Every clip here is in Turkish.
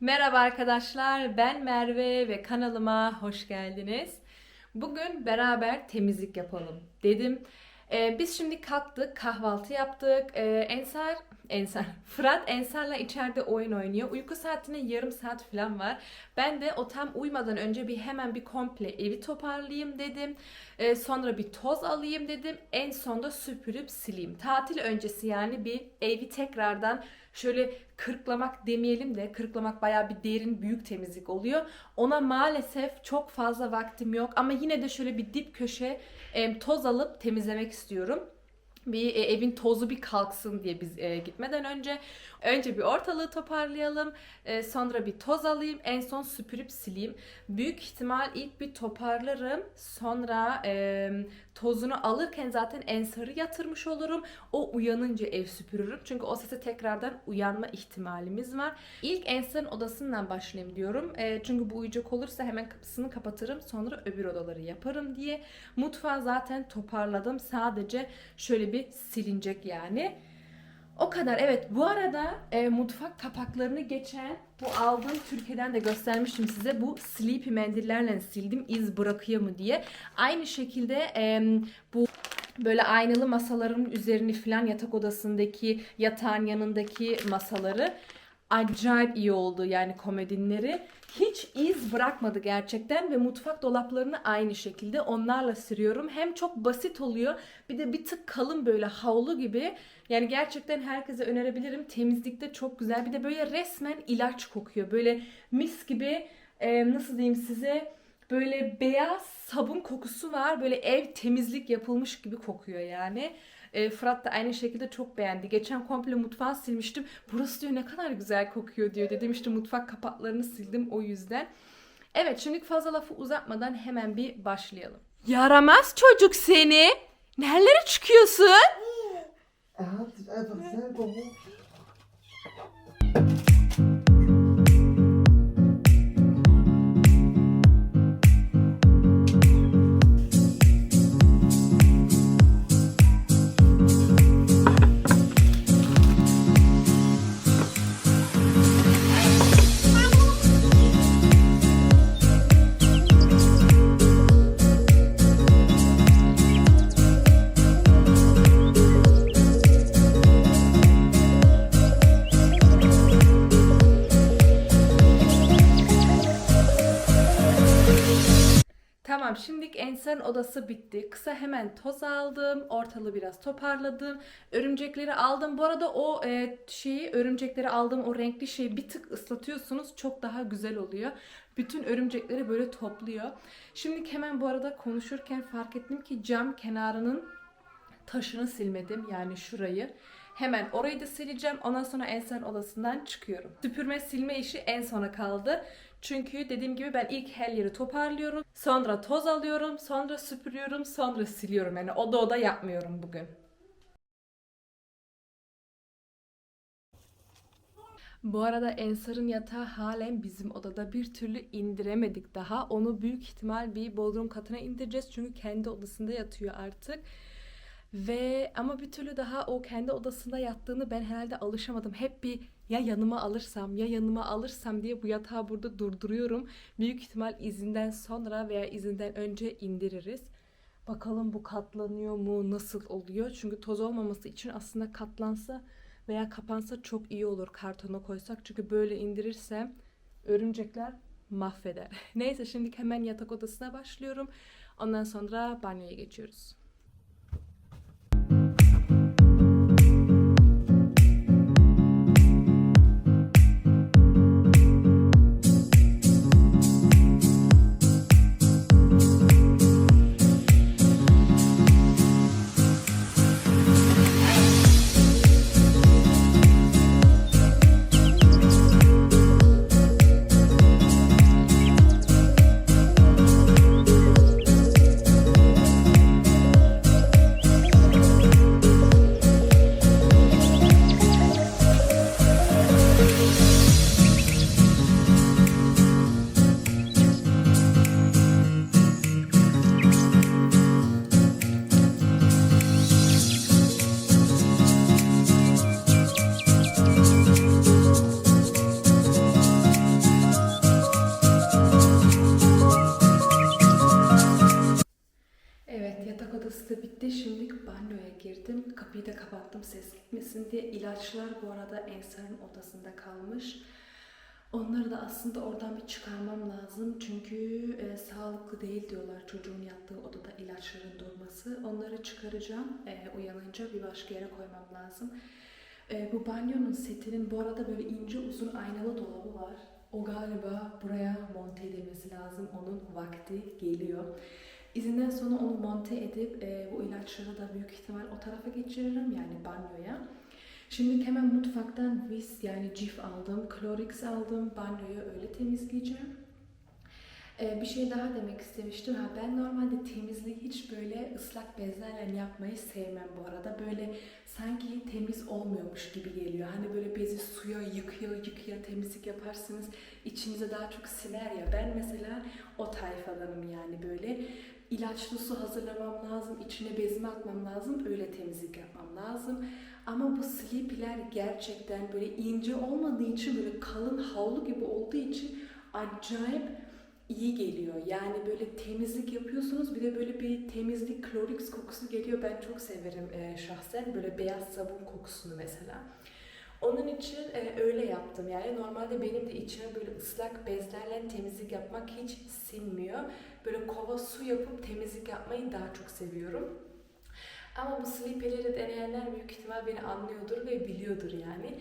Merhaba arkadaşlar, ben Merve ve kanalıma hoş geldiniz. Bugün beraber temizlik yapalım dedim. Ee, biz şimdi kalktık, kahvaltı yaptık. Ee, Ensar, Ensar, Fırat Ensar'la içeride oyun oynuyor. Uyku saatine yarım saat falan var. Ben de o tam uyumadan önce bir hemen bir komple evi toparlayayım dedim. Ee, sonra bir toz alayım dedim. En sonda süpürüp sileyim. Tatil öncesi yani bir evi tekrardan şöyle kırklamak demeyelim de kırklamak bayağı bir derin büyük temizlik oluyor. Ona maalesef çok fazla vaktim yok ama yine de şöyle bir dip köşe e, toz alıp temizlemek istiyorum. Bir e, evin tozu bir kalksın diye biz e, gitmeden önce önce bir ortalığı toparlayalım. e, sonra bir toz alayım. En son süpürüp sileyim. Büyük ihtimal ilk bir toparlarım. Sonra e, tozunu alırken zaten ensarı yatırmış olurum. O uyanınca ev süpürürüm. Çünkü o sese tekrardan uyanma ihtimalimiz var. İlk ensarın odasından başlayayım diyorum. E, çünkü bu uyuyacak olursa hemen kapısını kapatırım. Sonra öbür odaları yaparım diye. Mutfağı zaten toparladım. Sadece şöyle bir silinecek yani. O kadar evet. Bu arada e, mutfak kapaklarını geçen bu aldığım Türkiye'den de göstermiştim size. Bu sleepy mendillerle sildim iz bırakıyor mu diye. Aynı şekilde e, bu böyle aynalı masaların üzerini falan yatak odasındaki yatağın yanındaki masaları acayip iyi oldu yani komodinleri. Hiç iz bırakmadı gerçekten ve mutfak dolaplarını aynı şekilde onlarla sürüyorum. Hem çok basit oluyor bir de bir tık kalın böyle havlu gibi. Yani gerçekten herkese önerebilirim. Temizlikte çok güzel. Bir de böyle resmen ilaç kokuyor. Böyle mis gibi e, nasıl diyeyim size böyle beyaz sabun kokusu var. Böyle ev temizlik yapılmış gibi kokuyor yani. E, Fırat da aynı şekilde çok beğendi. Geçen komple mutfağı silmiştim. Burası diyor ne kadar güzel kokuyor diyor. Dedim işte mutfak kapaklarını sildim o yüzden. Evet şimdi fazla lafı uzatmadan hemen bir başlayalım. Yaramaz çocuk seni. Nerelere çıkıyorsun? Er hat Ensar'ın odası bitti. Kısa hemen toz aldım. Ortalığı biraz toparladım. Örümcekleri aldım. Bu arada o e, şeyi örümcekleri aldığım o renkli şeyi bir tık ıslatıyorsunuz. Çok daha güzel oluyor. Bütün örümcekleri böyle topluyor. Şimdilik hemen bu arada konuşurken fark ettim ki cam kenarının taşını silmedim. Yani şurayı. Hemen orayı da sileceğim. Ondan sonra Ensar'ın odasından çıkıyorum. Süpürme silme işi en sona kaldı. Çünkü dediğim gibi ben ilk her yeri toparlıyorum. Sonra toz alıyorum. Sonra süpürüyorum. Sonra siliyorum. Yani oda oda yapmıyorum bugün. Bu arada Ensar'ın yatağı halen bizim odada bir türlü indiremedik daha. Onu büyük ihtimal bir bodrum katına indireceğiz. Çünkü kendi odasında yatıyor artık. Ve ama bir türlü daha o kendi odasında yattığını ben herhalde alışamadım. Hep bir ya yanıma alırsam ya yanıma alırsam diye bu yatağı burada durduruyorum. Büyük ihtimal izinden sonra veya izinden önce indiririz. Bakalım bu katlanıyor mu, nasıl oluyor? Çünkü toz olmaması için aslında katlansa veya kapansa çok iyi olur kartona koysak. Çünkü böyle indirirsem örümcekler mahveder. Neyse şimdi hemen yatak odasına başlıyorum. Ondan sonra banyoya geçiyoruz. Girdim. Kapıyı da kapattım ses gitmesin diye. İlaçlar bu arada Ensar'ın odasında kalmış. Onları da aslında oradan bir çıkarmam lazım. Çünkü e, sağlıklı değil diyorlar çocuğun yattığı odada ilaçların durması. Onları çıkaracağım. E, uyanınca bir başka yere koymam lazım. E, bu banyonun setinin bu arada böyle ince uzun aynalı dolabı var. O galiba buraya monte edilmesi lazım. Onun vakti geliyor. İzinden sonra onu monte edip e, bu ilaçları da büyük ihtimal o tarafa geçiririm yani banyoya. Şimdi hemen mutfaktan vis yani cif aldım, Clorix aldım, banyoyu öyle temizleyeceğim. Ee, bir şey daha demek istemiştim. Ha, ben normalde temizliği hiç böyle ıslak bezlerle yapmayı sevmem bu arada. Böyle sanki temiz olmuyormuş gibi geliyor. Hani böyle bezi suya yıkıyor yıkıyor temizlik yaparsınız. içinize daha çok siner ya. Ben mesela o tayfadanım yani böyle ilaçlı su hazırlamam lazım. içine bezimi atmam lazım. Öyle temizlik yapmam lazım. Ama bu sleepy'ler gerçekten böyle ince olmadığı için böyle kalın havlu gibi olduğu için acayip iyi geliyor. Yani böyle temizlik yapıyorsunuz bir de böyle bir temizlik Clorix kokusu geliyor. Ben çok severim e, şahsen böyle beyaz sabun kokusunu mesela. Onun için e, öyle yaptım. Yani normalde benim de içime böyle ıslak bezlerle temizlik yapmak hiç sinmiyor. Böyle kova su yapıp temizlik yapmayı daha çok seviyorum. Ama bu sleepy'leri deneyenler büyük ihtimal beni anlıyordur ve biliyordur yani.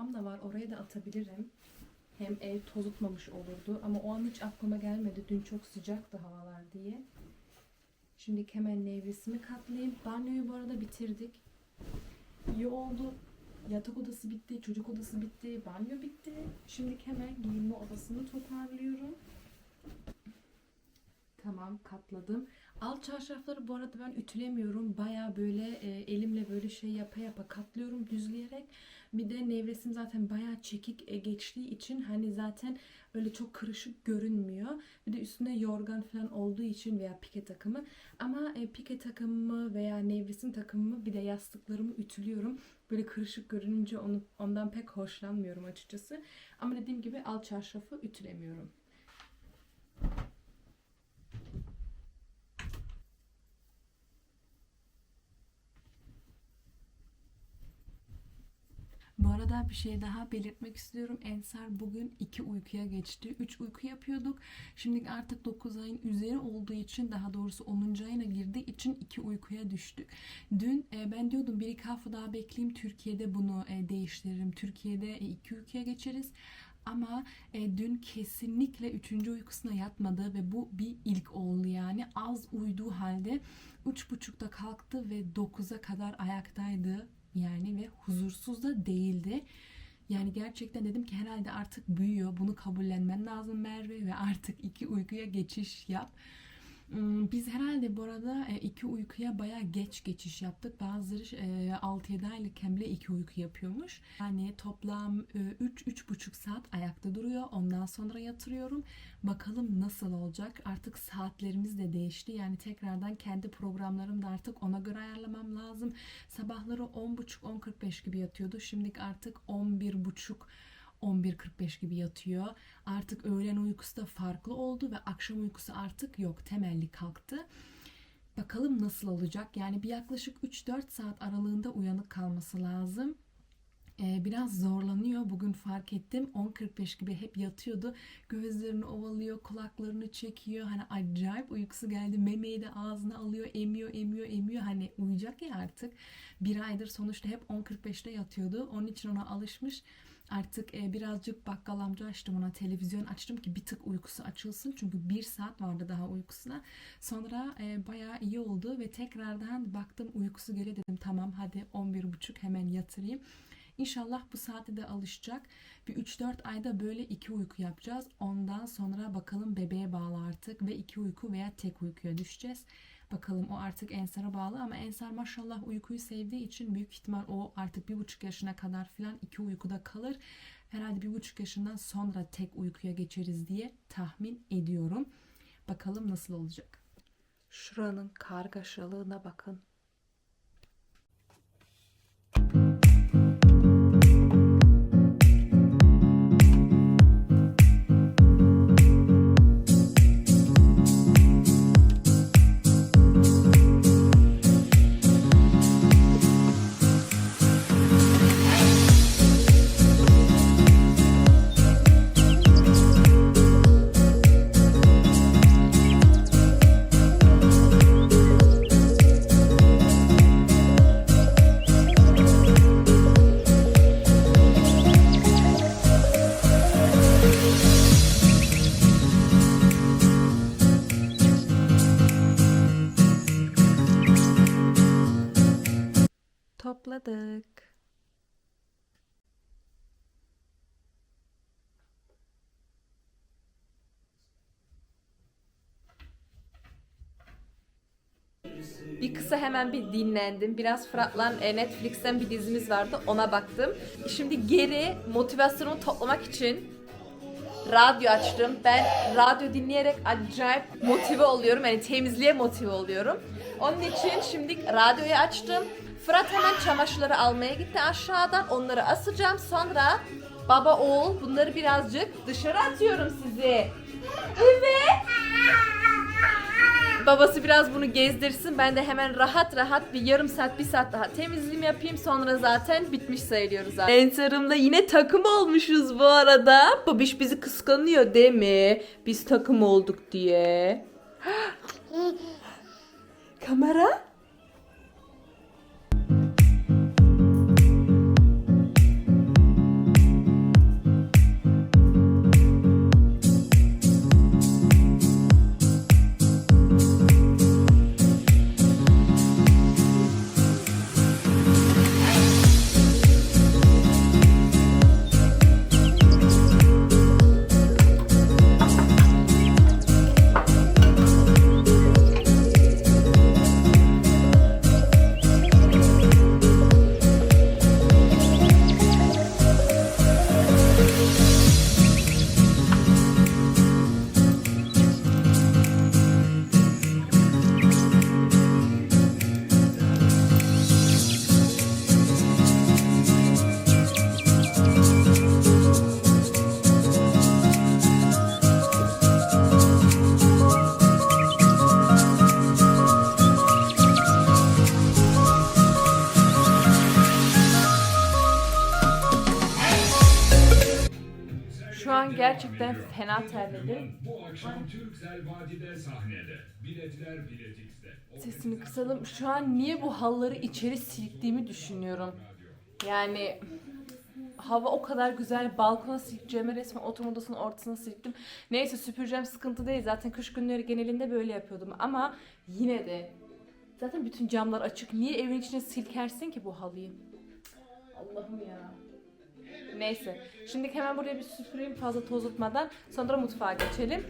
Kurutmam da var. Oraya da atabilirim. Hem ev tozutmamış olurdu. Ama o an hiç aklıma gelmedi. Dün çok sıcaktı havalar diye. Şimdi hemen nevresimi katlayayım. Banyoyu bu arada bitirdik. İyi oldu. Yatak odası bitti, çocuk odası bitti, banyo bitti. Şimdi hemen giyinme odasını toparlıyorum. Tamam katladım. Alt çarşafları bu arada ben ütülemiyorum. Baya böyle e, elimle böyle şey yapa yapa katlıyorum düzleyerek. Bir de nevresim zaten baya çekik e, geçtiği için hani zaten öyle çok kırışık görünmüyor. Bir de üstüne yorgan falan olduğu için veya pike takımı. Ama e, pike takımımı veya nevresim takımımı bir de yastıklarımı ütülüyorum. Böyle kırışık görününce onu, ondan pek hoşlanmıyorum açıkçası. Ama dediğim gibi alt çarşafı ütülemiyorum. Bu arada bir şey daha belirtmek istiyorum. Ensar bugün iki uykuya geçti. Üç uyku yapıyorduk. Şimdi artık 9 ayın üzeri olduğu için daha doğrusu 10. ayına girdiği için iki uykuya düştük. Dün e, ben diyordum bir iki hafta daha bekleyeyim Türkiye'de bunu e, değiştiririm. Türkiye'de e, iki uykuya geçeriz. Ama e, dün kesinlikle üçüncü uykusuna yatmadı ve bu bir ilk oldu yani. Az uyuduğu halde üç buçukta kalktı ve 9'a kadar ayaktaydı yani ve huzursuz da değildi. Yani gerçekten dedim ki herhalde artık büyüyor. Bunu kabullenmen lazım Merve ve artık iki uykuya geçiş yap. Biz herhalde bu arada e, iki uykuya baya geç geçiş yaptık. Bazıları e, 6-7 aylıkken bile iki uyku yapıyormuş. Yani toplam 3-3,5 saat ayakta duruyor. Ondan sonra yatırıyorum. Bakalım nasıl olacak. Artık saatlerimiz de değişti. Yani tekrardan kendi programlarımı da artık ona göre ayarlamam lazım. Sabahları 10.30-10.45 gibi yatıyordu. Şimdi artık 11.30 11.45 gibi yatıyor. Artık öğlen uykusu da farklı oldu ve akşam uykusu artık yok. Temelli kalktı. Bakalım nasıl olacak? Yani bir yaklaşık 3-4 saat aralığında uyanık kalması lazım. Ee, biraz zorlanıyor. Bugün fark ettim. 10.45 gibi hep yatıyordu. Gözlerini ovalıyor, kulaklarını çekiyor. Hani acayip uykusu geldi. Memeyi de ağzına alıyor, emiyor, emiyor, emiyor. Hani uyuyacak ya artık. Bir aydır sonuçta hep 10.45'te yatıyordu. Onun için ona alışmış. Artık e, birazcık bakkal amca açtım ona televizyon açtım ki bir tık uykusu açılsın çünkü bir saat vardı daha uykusuna. Sonra e, bayağı iyi oldu ve tekrardan baktım uykusu geliyor dedim tamam hadi 11.30 hemen yatırayım. İnşallah bu saate de alışacak. Bir 3-4 ayda böyle iki uyku yapacağız. Ondan sonra bakalım bebeğe bağlı artık ve iki uyku veya tek uykuya düşeceğiz. Bakalım o artık Ensar'a bağlı ama Ensar maşallah uykuyu sevdiği için büyük ihtimal o artık bir buçuk yaşına kadar falan iki uykuda kalır. Herhalde bir buçuk yaşından sonra tek uykuya geçeriz diye tahmin ediyorum. Bakalım nasıl olacak. Şuranın kargaşalığına bakın. Kısa hemen bir dinlendim. Biraz Fırat'la e, Netflix'ten bir dizimiz vardı. Ona baktım. Şimdi geri motivasyonumu toplamak için radyo açtım. Ben radyo dinleyerek acayip motive oluyorum. Yani temizliğe motive oluyorum. Onun için şimdi radyoyu açtım. Fırat hemen çamaşırları almaya gitti aşağıdan. Onları asacağım. Sonra baba oğul bunları birazcık dışarı atıyorum sizi. Evet. Babası biraz bunu gezdirsin. Ben de hemen rahat rahat bir yarım saat, bir saat daha temizliğimi yapayım. Sonra zaten bitmiş sayılıyoruz zaten. Ensarımla yine takım olmuşuz bu arada. Babiş bizi kıskanıyor değil mi? Biz takım olduk diye. Kamera? Gerçekten fena terledim. Bu akşam Türksel Vadi'de sahnede. Biletler Bilet X'te. Sesini kısalım. Şu an niye bu halları içeri silktiğimi düşünüyorum. Yani hava o kadar güzel. Balkona silkeceğime resmen oturma odasının ortasına silktim. Neyse süpüreceğim sıkıntı değil. Zaten kış günleri genelinde böyle yapıyordum. Ama yine de zaten bütün camlar açık. Niye evin içine silkersin ki bu halıyı? Allah'ım ya. Neyse. Şimdi hemen buraya bir süpüreyim fazla toz tutmadan. Sonra mutfağa geçelim.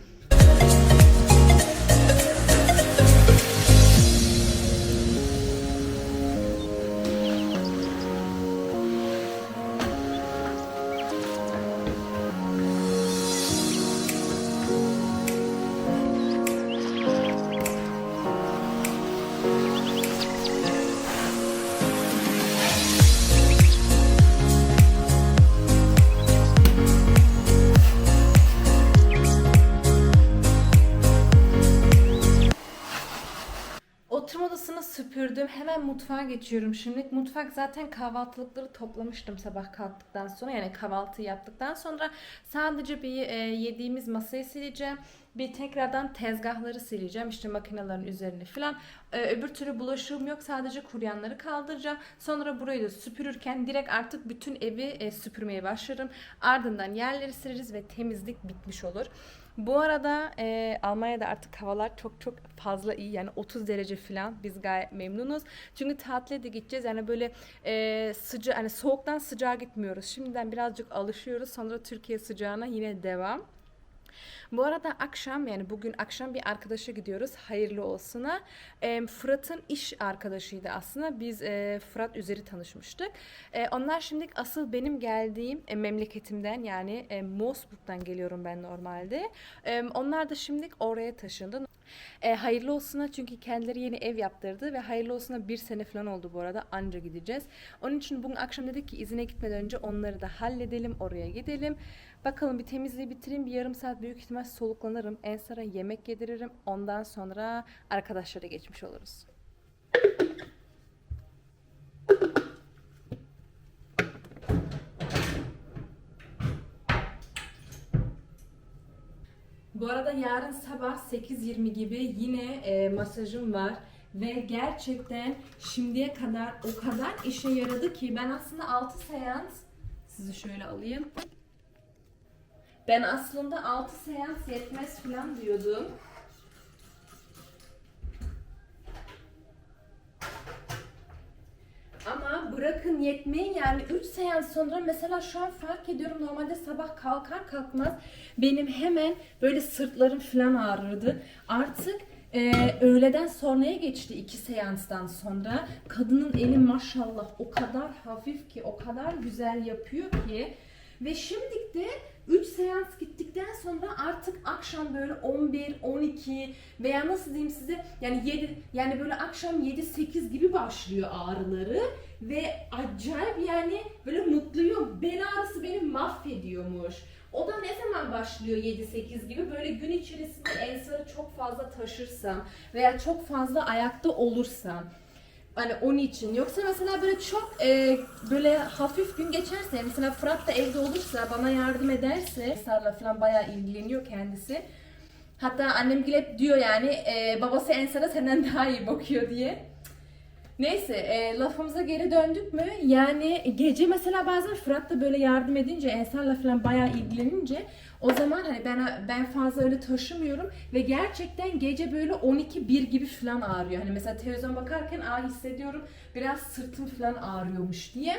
Hemen mutfağa geçiyorum şimdi. Mutfak zaten kahvaltılıkları toplamıştım sabah kalktıktan sonra. Yani kahvaltı yaptıktan sonra sadece bir e, yediğimiz masayı sileceğim. Bir tekrardan tezgahları sileceğim. İşte makinelerin üzerini falan. E, öbür türlü bulaşığım yok. Sadece kuryanları kaldıracağım. Sonra burayı da süpürürken direkt artık bütün evi e, süpürmeye başlarım. Ardından yerleri sileriz ve temizlik bitmiş olur. Bu arada e, Almanya'da artık havalar çok çok fazla iyi. Yani 30 derece falan. Biz gayet memnunuz. Çünkü tatile de gideceğiz. Yani böyle e, sıca hani soğuktan sıcağa gitmiyoruz. Şimdiden birazcık alışıyoruz. Sonra Türkiye sıcağına yine devam. Bu arada akşam yani bugün akşam bir arkadaşa gidiyoruz. Hayırlı olsuna. E, Fırat'ın iş arkadaşıydı aslında. Biz e, Fırat üzeri tanışmıştık. E, onlar şimdi asıl benim geldiğim e, memleketimden yani e, Moosburg'dan geliyorum ben normalde. E, onlar da şimdi oraya taşındı. E, hayırlı olsuna çünkü kendileri yeni ev yaptırdı ve hayırlı olsuna bir sene falan oldu bu arada anca gideceğiz. Onun için bugün akşam dedik ki izine gitmeden önce onları da halledelim oraya gidelim. Bakalım bir temizliği bitireyim bir yarım saat büyük ihtimal soluklanırım. Ensar'a yemek yediririm ondan sonra arkadaşlara geçmiş oluruz. Bu arada yarın sabah 8.20 gibi yine e, masajım var. Ve gerçekten şimdiye kadar o kadar işe yaradı ki ben aslında 6 seans sizi şöyle alayım. Ben aslında 6 seans yetmez falan diyordum. Ama bırakın yetmeyi yani 3 seans sonra mesela şu an fark ediyorum normalde sabah kalkar kalkmaz benim hemen böyle sırtlarım falan ağrırdı. Artık e, öğleden sonraya geçti 2 seanstan sonra. Kadının eli maşallah o kadar hafif ki o kadar güzel yapıyor ki ve şimdilik de 3 seans gittikten sonra artık akşam böyle 11, 12 veya nasıl diyeyim size yani 7 yani böyle akşam 7 8 gibi başlıyor ağrıları ve acayip yani böyle mutluyum. Bel ağrısı beni mahvediyormuş. O da ne zaman başlıyor 7-8 gibi? Böyle gün içerisinde ensarı çok fazla taşırsam veya çok fazla ayakta olursam. Hani onun için. Yoksa mesela böyle çok e, böyle hafif gün geçerse mesela Fırat da evde olursa bana yardım ederse Ensar'la falan bayağı ilgileniyor kendisi. Hatta annem hep diyor yani e, babası Ensar'a senden daha iyi bakıyor diye. Neyse e, lafımıza geri döndük mü? Yani gece mesela bazen Fırat da böyle yardım edince Ensar'la falan bayağı ilgilenince o zaman hani ben ben fazla öyle taşımıyorum ve gerçekten gece böyle 12 1 gibi falan ağrıyor. Hani mesela televizyon bakarken aa hissediyorum biraz sırtım falan ağrıyormuş diye.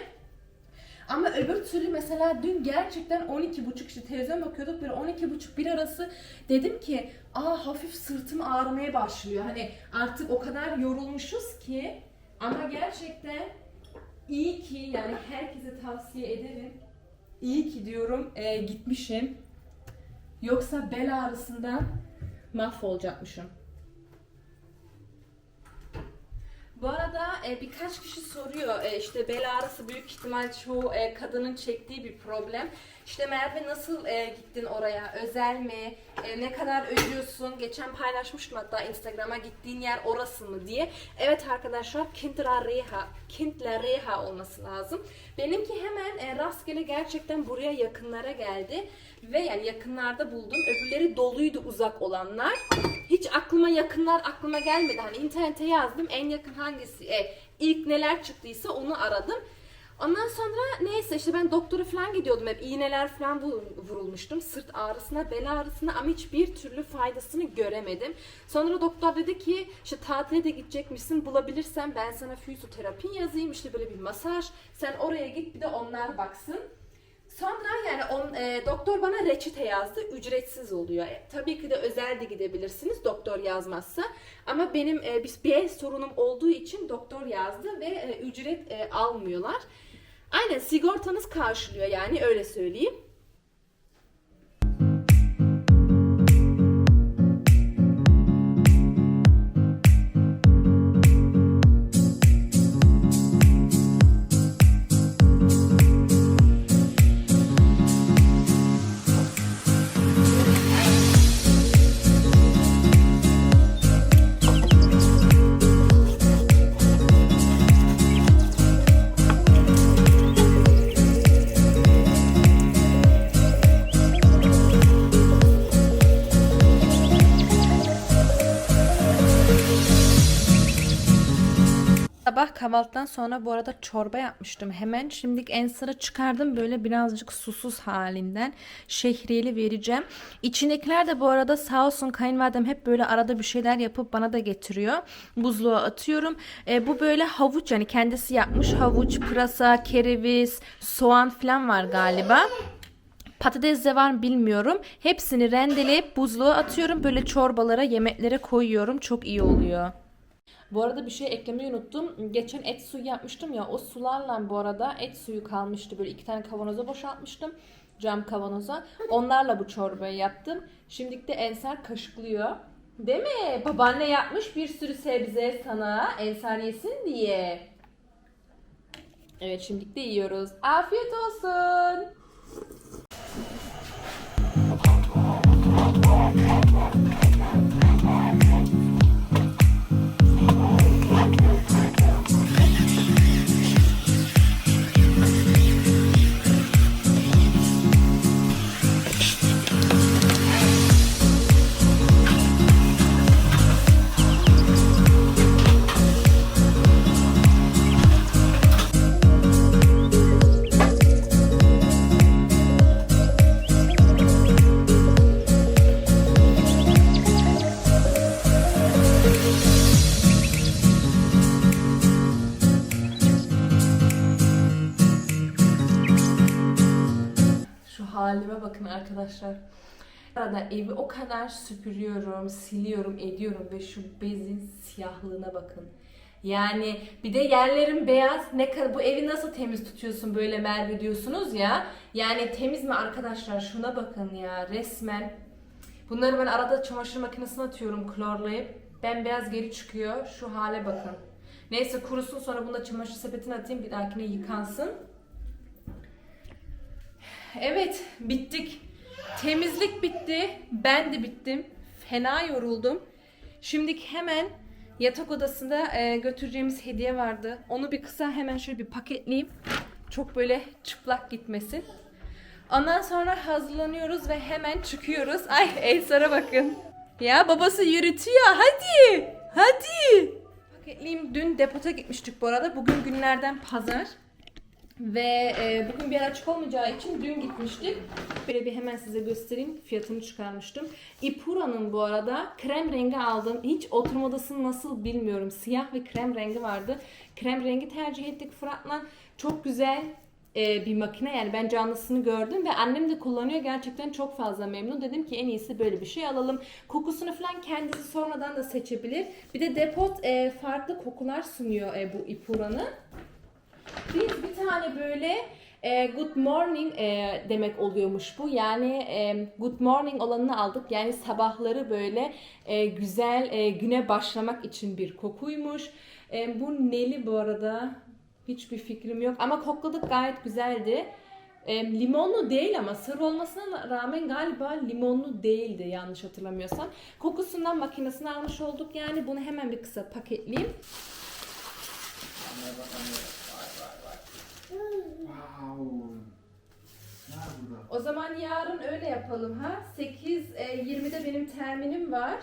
Ama öbür türlü mesela dün gerçekten 12.30 işte televizyon bakıyorduk böyle 12.30 bir arası dedim ki aa hafif sırtım ağrımaya başlıyor. Hani artık o kadar yorulmuşuz ki ama gerçekten iyi ki yani herkese tavsiye ederim. İyi ki diyorum e, gitmişim. Yoksa bel ağrısından mahvolacakmışım. Bu arada e, birkaç kişi soruyor e, işte bel ağrısı büyük ihtimal çoğu e, kadının çektiği bir problem. İşte Merve nasıl e, gittin oraya? Özel mi? e, ne kadar ödüyorsun? Geçen paylaşmıştım hatta Instagram'a gittiğin yer orası mı diye. Evet arkadaşlar Kindra Reha, Kindle Reha olması lazım. Benimki hemen e, rastgele gerçekten buraya yakınlara geldi. Ve yani yakınlarda buldum. Öbürleri doluydu uzak olanlar. Hiç aklıma yakınlar aklıma gelmedi. Hani internete yazdım en yakın hangisi, e, ilk neler çıktıysa onu aradım. Ondan sonra neyse işte ben doktora falan gidiyordum hep iğneler falan vur- vurulmuştum sırt ağrısına bel ağrısına ama hiçbir türlü faydasını göremedim. Sonra doktor dedi ki işte tatile de gidecekmişsin bulabilirsen ben sana fizyoterapi yazayım işte böyle bir masaj sen oraya git bir de onlar baksın. Sonra yani on, e, doktor bana reçete yazdı. Ücretsiz oluyor. E, tabii ki de özel de gidebilirsiniz doktor yazmazsa. Ama benim e, bir bir sorunum olduğu için doktor yazdı ve e, ücret e, almıyorlar. Aynen sigortanız karşılıyor yani öyle söyleyeyim. Kahvaltıdan sonra bu arada çorba yapmıştım hemen. Şimdi en sıra çıkardım böyle birazcık susuz halinden. Şehriyeli vereceğim. İçindekiler de bu arada sağ olsun kayınvalidem hep böyle arada bir şeyler yapıp bana da getiriyor. Buzluğa atıyorum. E, bu böyle havuç yani kendisi yapmış havuç, pırasa, kereviz, soğan falan var galiba. Patates de var bilmiyorum. Hepsini rendeleyip buzluğa atıyorum. Böyle çorbalara, yemeklere koyuyorum. Çok iyi oluyor. Bu arada bir şey eklemeyi unuttum. Geçen et suyu yapmıştım ya. O sularla bu arada et suyu kalmıştı. Böyle iki tane kavanoza boşaltmıştım. Cam kavanoza. Onlarla bu çorbayı yaptım. Şimdilik de Ensar kaşıklıyor. Değil mi? Babaanne yapmış bir sürü sebze sana. Ensar yesin diye. Evet şimdilik de yiyoruz. Afiyet olsun. Arada evi o kadar süpürüyorum, siliyorum, ediyorum ve şu bezin siyahlığına bakın. Yani bir de yerlerim beyaz. Ne kadar bu evi nasıl temiz tutuyorsun böyle Merve diyorsunuz ya. Yani temiz mi arkadaşlar? Şuna bakın ya resmen. Bunları ben arada çamaşır makinesine atıyorum klorlayıp. Bembeyaz geri çıkıyor. Şu hale bakın. Neyse kurusun sonra bunu da çamaşır sepetine atayım. Bir dahakine yıkansın. Evet, bittik. Temizlik bitti. Ben de bittim. Fena yoruldum. Şimdi hemen yatak odasında e, götüreceğimiz hediye vardı. Onu bir kısa hemen şöyle bir paketleyeyim. Çok böyle çıplak gitmesin. Ondan sonra hazırlanıyoruz ve hemen çıkıyoruz. Ay Elsar'a bakın. Ya babası yürütüyor. Hadi. Hadi. Paketleyeyim. Dün depota gitmiştik bu arada. Bugün günlerden pazar. Ve e, bugün bir açık olmayacağı için dün gitmiştik. Böyle bir hemen size göstereyim. Fiyatını çıkarmıştım. Ipura'nın bu arada krem rengi aldım. Hiç oturma odasını nasıl bilmiyorum. Siyah ve krem rengi vardı. Krem rengi tercih ettik Fırat'la. Çok güzel e, bir makine yani ben canlısını gördüm ve annem de kullanıyor gerçekten çok fazla memnun dedim ki en iyisi böyle bir şey alalım kokusunu falan kendisi sonradan da seçebilir bir de depot e, farklı kokular sunuyor e, bu Ipura'nın biz bir tane böyle e, good morning e, demek oluyormuş bu. Yani e, good morning olanını aldık. Yani sabahları böyle e, güzel e, güne başlamak için bir kokuymuş. E, bu neli bu arada hiçbir fikrim yok. Ama kokladık gayet güzeldi. E, limonlu değil ama sır olmasına rağmen galiba limonlu değildi yanlış hatırlamıyorsam. Kokusundan makinesini almış olduk yani bunu hemen bir kısa paketleyeyim. Wow. O zaman yarın öyle yapalım ha. 8.20'de benim terminim var.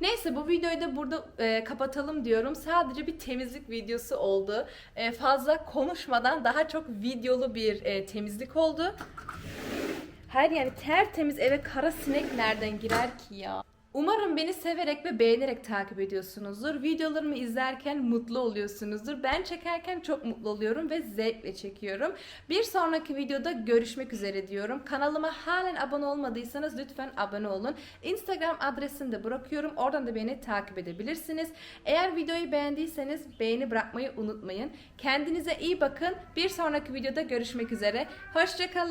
Neyse bu videoyu da burada e, kapatalım diyorum. Sadece bir temizlik videosu oldu. E, fazla konuşmadan daha çok videolu bir e, temizlik oldu. Her yani tertemiz eve kara sinek nereden girer ki ya? Umarım beni severek ve beğenerek takip ediyorsunuzdur. Videolarımı izlerken mutlu oluyorsunuzdur. Ben çekerken çok mutlu oluyorum ve zevkle çekiyorum. Bir sonraki videoda görüşmek üzere diyorum. Kanalıma halen abone olmadıysanız lütfen abone olun. Instagram adresini de bırakıyorum. Oradan da beni takip edebilirsiniz. Eğer videoyu beğendiyseniz beğeni bırakmayı unutmayın. Kendinize iyi bakın. Bir sonraki videoda görüşmek üzere. Hoşçakalın.